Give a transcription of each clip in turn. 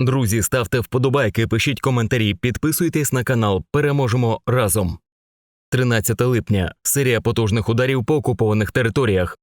Друзі, ставте вподобайки, пишіть коментарі, підписуйтесь на канал. Переможемо разом. 13 липня. Серія потужних ударів по окупованих територіях.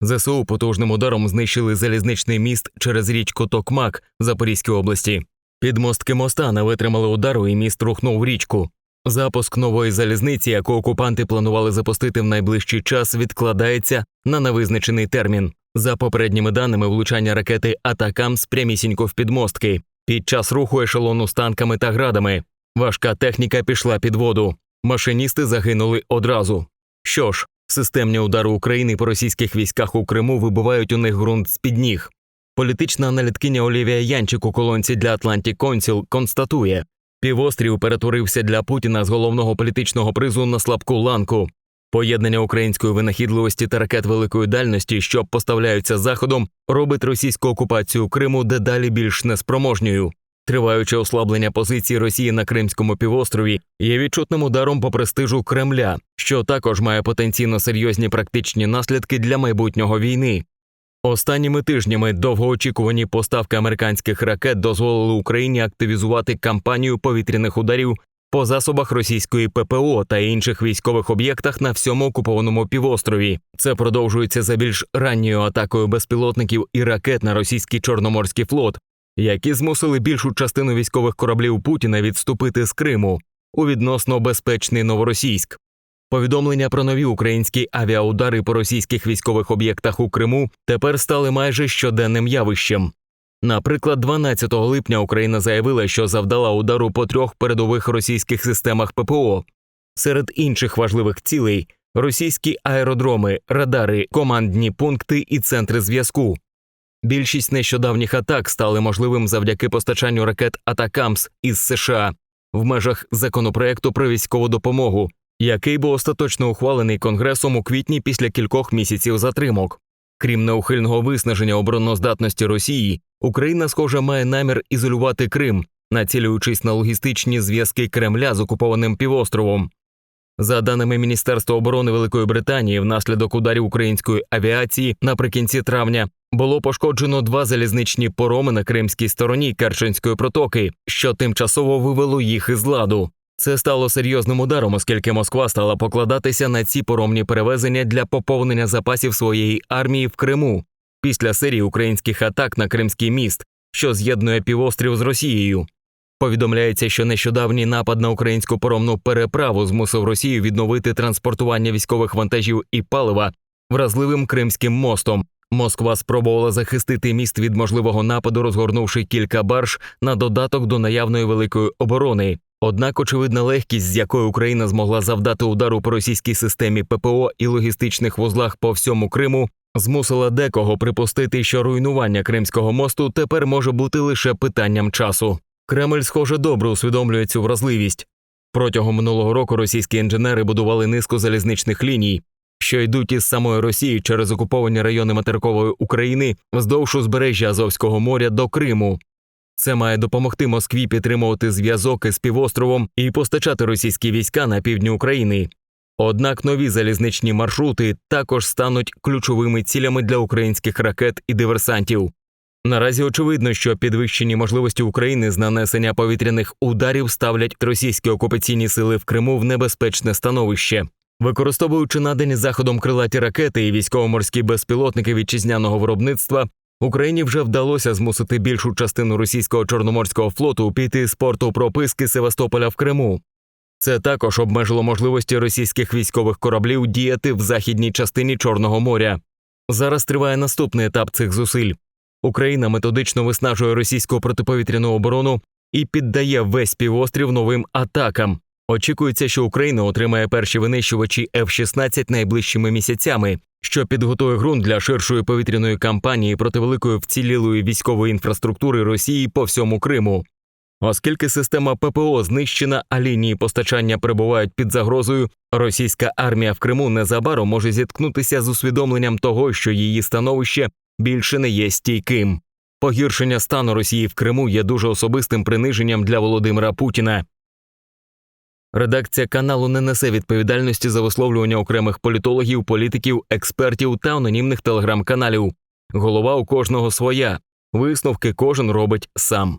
ЗСУ потужним ударом знищили залізничний міст через річку Токмак в Запорізькій області. Підмостки моста не витримали удару, і міст рухнув річку. Запуск нової залізниці, яку окупанти планували запустити в найближчий час, відкладається на невизначений термін. За попередніми даними, влучання ракети Атакамс прямісінько в підмостки. Під час руху ешелону з танками та градами. Важка техніка пішла під воду. Машиністи загинули одразу. Що ж, системні удари України по російських військах у Криму вибивають у них ґрунт з під ніг. Політична аналіткиня Олівія Янчик у колонці для Atlantic Council констатує, півострів перетворився для Путіна з головного політичного призу на слабку ланку. Поєднання української винахідливості та ракет великої дальності, що поставляються заходом, робить російську окупацію Криму дедалі більш неспроможньою. Триваюче ослаблення позицій Росії на Кримському півострові є відчутним ударом по престижу Кремля, що також має потенційно серйозні практичні наслідки для майбутнього війни. Останніми тижнями довгоочікувані поставки американських ракет дозволили Україні активізувати кампанію повітряних ударів по засобах російської ППО та інших військових об'єктах на всьому окупованому півострові. Це продовжується за більш ранньою атакою безпілотників і ракет на російський чорноморський флот, які змусили більшу частину військових кораблів Путіна відступити з Криму у відносно безпечний новоросійськ. Повідомлення про нові українські авіаудари по російських військових об'єктах у Криму тепер стали майже щоденним явищем. Наприклад, 12 липня Україна заявила, що завдала удару по трьох передових російських системах ППО. Серед інших важливих цілей російські аеродроми, радари, командні пункти і центри зв'язку. Більшість нещодавніх атак стали можливим завдяки постачанню ракет Атакамс із США в межах законопроекту про військову допомогу, який був остаточно ухвалений Конгресом у квітні після кількох місяців затримок. Крім неухильного виснаження обороноздатності Росії, Україна, схоже, має намір ізолювати Крим, націлюючись на логістичні зв'язки Кремля з окупованим півостровом. За даними Міністерства оборони Великої Британії, внаслідок ударів української авіації наприкінці травня було пошкоджено два залізничні пороми на кримській стороні Керченської протоки, що тимчасово вивело їх із ладу. Це стало серйозним ударом, оскільки Москва стала покладатися на ці поромні перевезення для поповнення запасів своєї армії в Криму після серії українських атак на Кримський міст, що з'єднує півострів з Росією. Повідомляється, що нещодавній напад на українську поромну переправу змусив Росію відновити транспортування військових вантажів і палива вразливим Кримським мостом. Москва спробувала захистити міст від можливого нападу, розгорнувши кілька барж на додаток до наявної великої оборони. Однак, очевидна легкість, з якою Україна змогла завдати удару по російській системі ППО і логістичних вузлах по всьому Криму, змусила декого припустити, що руйнування Кримського мосту тепер може бути лише питанням часу. Кремль, схоже, добре усвідомлює цю вразливість. Протягом минулого року російські інженери будували низку залізничних ліній, що йдуть із самої Росії через окуповані райони материкової України вздовж узбережжя Азовського моря до Криму. Це має допомогти Москві підтримувати зв'язок із півостровом і постачати російські війська на півдні України. Однак нові залізничні маршрути також стануть ключовими цілями для українських ракет і диверсантів. Наразі очевидно, що підвищені можливості України з нанесення повітряних ударів ставлять російські окупаційні сили в Криму в небезпечне становище. Використовуючи надані заходом крилаті ракети і військово-морські безпілотники вітчизняного виробництва, Україні вже вдалося змусити більшу частину російського чорноморського флоту піти з порту прописки Севастополя в Криму. Це також обмежило можливості російських військових кораблів діяти в західній частині Чорного моря. Зараз триває наступний етап цих зусиль. Україна методично виснажує російську протиповітряну оборону і піддає весь півострів новим атакам. Очікується, що Україна отримає перші винищувачі F-16 найближчими місяцями, що підготує ґрунт для ширшої повітряної кампанії проти великої вцілілої військової інфраструктури Росії по всьому Криму. Оскільки система ППО знищена, а лінії постачання перебувають під загрозою, російська армія в Криму незабаром може зіткнутися з усвідомленням того, що її становище більше не є стійким. Погіршення стану Росії в Криму є дуже особистим приниженням для Володимира Путіна. Редакція каналу не несе відповідальності за висловлювання окремих політологів, політиків, експертів та анонімних телеграм-каналів. Голова у кожного своя. Висновки кожен робить сам.